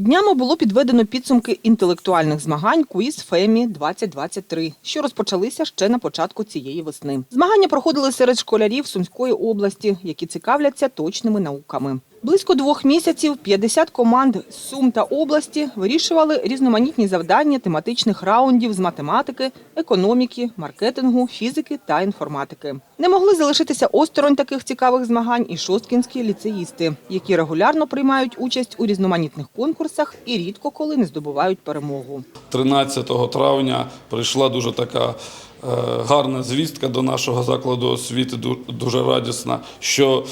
Днями було підведено підсумки інтелектуальних змагань «Квіз Фемі 2023», що розпочалися ще на початку цієї весни. Змагання проходили серед школярів Сумської області, які цікавляться точними науками. Близько двох місяців 50 команд з Сум та області вирішували різноманітні завдання тематичних раундів з математики, економіки, маркетингу, фізики та інформатики. Не могли залишитися осторонь таких цікавих змагань і шосткінські ліцеїсти, які регулярно приймають участь у різноманітних конкурсах і рідко коли не здобувають перемогу. 13 травня прийшла дуже така е, гарна звістка до нашого закладу освіти, ду- дуже радісна, що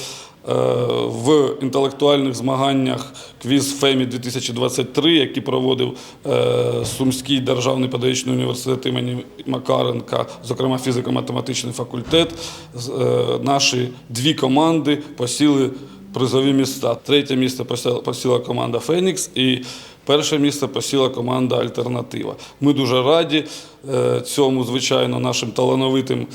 в інтелектуальних змаганнях квіз ФЕМІ 2023, які проводив е, Сумський державний педагогічний університет імені Макаренка, зокрема фізико-математичний факультет, е, наші дві команди посіли призові міста. Третє місце посіла- команда Фенікс і перше місце посіла команда Альтернатива. Ми дуже раді е, цьому, звичайно, нашим талановитим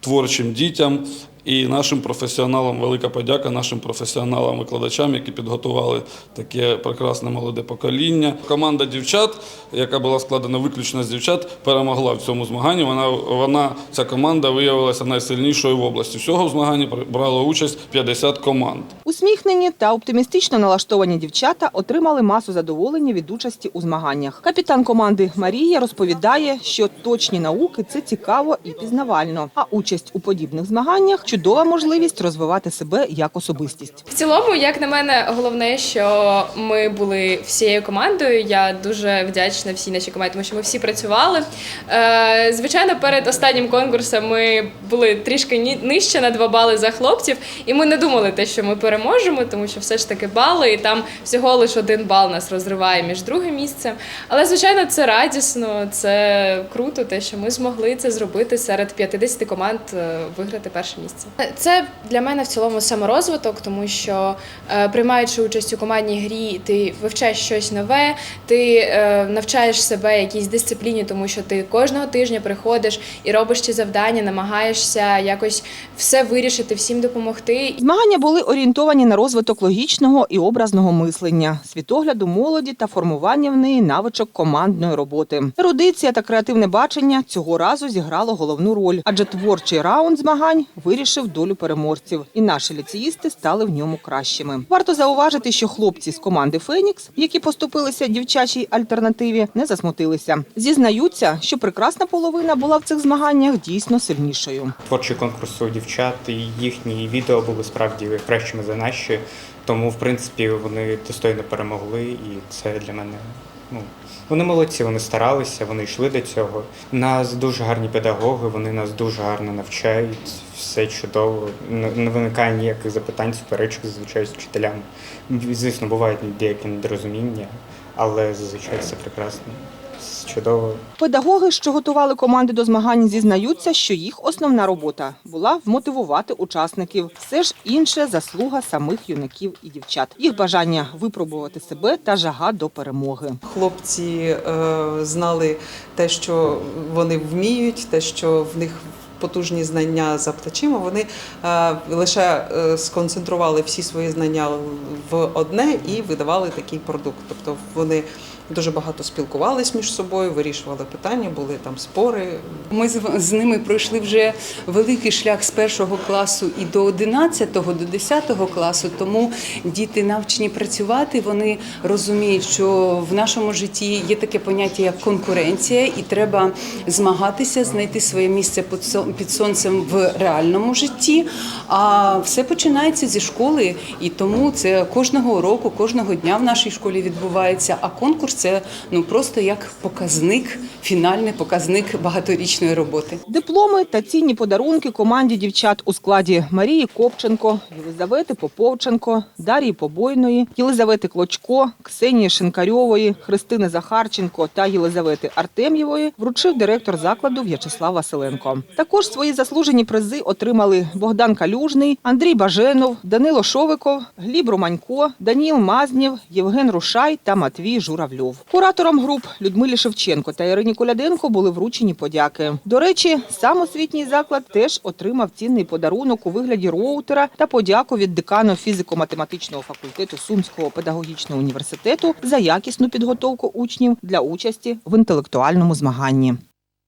творчим дітям. І нашим професіоналам велика подяка нашим професіоналам-викладачам, які підготували таке прекрасне молоде покоління. Команда дівчат, яка була складена виключно з дівчат, перемогла в цьому змаганні. Вона, вона ця команда виявилася найсильнішою в області. Всього в змаганні брало участь 50 команд. Усміхнені та оптимістично налаштовані дівчата отримали масу задоволення від участі у змаганнях. Капітан команди Марія розповідає, що точні науки це цікаво і пізнавально. А участь у подібних змаганнях чудова можливість розвивати себе як особистість. В цілому, як на мене, головне, що ми були всією командою. Я дуже вдячна всій нашій команді, тому що ми всі працювали. Е, звичайно, перед останнім конкурсом ми були трішки нижче на два бали за хлопців, і ми не думали те, що ми переможемо, тому що все ж таки бали, і там всього лише один бал нас розриває між другим місцем. Але звичайно, це радісно, це круто, те, що ми змогли це зробити серед 50 команд е, виграти перше місце. Це для мене в цілому саморозвиток, тому що е, приймаючи участь у командній грі, ти вивчаєш щось нове, ти е, навчаєш себе якійсь дисципліні, тому що ти кожного тижня приходиш і робиш ці завдання, намагаєшся якось все вирішити, всім допомогти. Змагання були орієнтовані на розвиток логічного і образного мислення, світогляду молоді та формування в неї навичок командної роботи. Ерудиція та креативне бачення цього разу зіграло головну роль, адже творчий раунд змагань вирішив долю переможців, і наші ліцеїсти стали в ньому кращими. Варто зауважити, що хлопці з команди Фенікс, які поступилися дівчачій альтернативі, не засмутилися. Зізнаються, що прекрасна половина була в цих змаганнях дійсно сильнішою. Творчий конкурс у дівчат і їхні відео були справді кращими за наші. Тому, в принципі, вони достойно перемогли, і це для мене. Ну, вони молодці, вони старалися, вони йшли до цього. Нас дуже гарні педагоги, вони нас дуже гарно навчають, все чудово. Не виникає ніяких запитань, суперечок зазвичай з вчителями. Звісно, бувають деякі недорозуміння, але зазвичай все прекрасно, чудово. Педагоги, що готували команди до змагань, зізнаються, що їх основна робота була вмотивувати учасників. Все ж інше заслуга самих юнаків і дівчат. Їх бажання випробувати себе та жага до перемоги. Хлопці е, знали те, що вони вміють, те, що в них потужні знання за плечима. Вони е, лише е, сконцентрували всі свої знання в одне і видавали такий продукт. Тобто вони дуже багато спілкувались між собою, вирішували питання, були там спори, Ми з, ними пройшли вже великий шлях з першого класу і до 11, до 10 класу. Тому діти навчені працювати. Вони розуміють, що в нашому житті є таке поняття як конкуренція, і треба змагатися, знайти своє місце під сонцем в реальному житті. А все починається зі школи, і тому це кожного року, кожного дня в нашій школі відбувається. А конкурс це ну просто як показник, фінальний показник багаторічної роботи. Дипломи та цінні подарунки команді дівчат у складі Марії Копченко, Єлизавети Поповченко, Дарії Побойної, Єлизавети Клочко, Ксенії Шинкарьової, Христини Захарченко та Єлизавети Артем'євої вручив директор закладу В'ячеслав Василенко. Також свої заслужені призи отримали Богдан Калюжний, Андрій Баженов, Данило Шовиков, Гліб Романько, Даніл Мазнєв, Євген Рушай та Матвій Журавльов. Кураторам груп Людмилі Шевченко та Ірині Коляденко були вручені подяки. До речі, сам освітній заклад теж отримав цінний подарунок у вигляді роутера та подяку від декану фізико-математичного факультету Сумського педагогічного університету за якісну підготовку учнів для участі в інтелектуальному змаганні.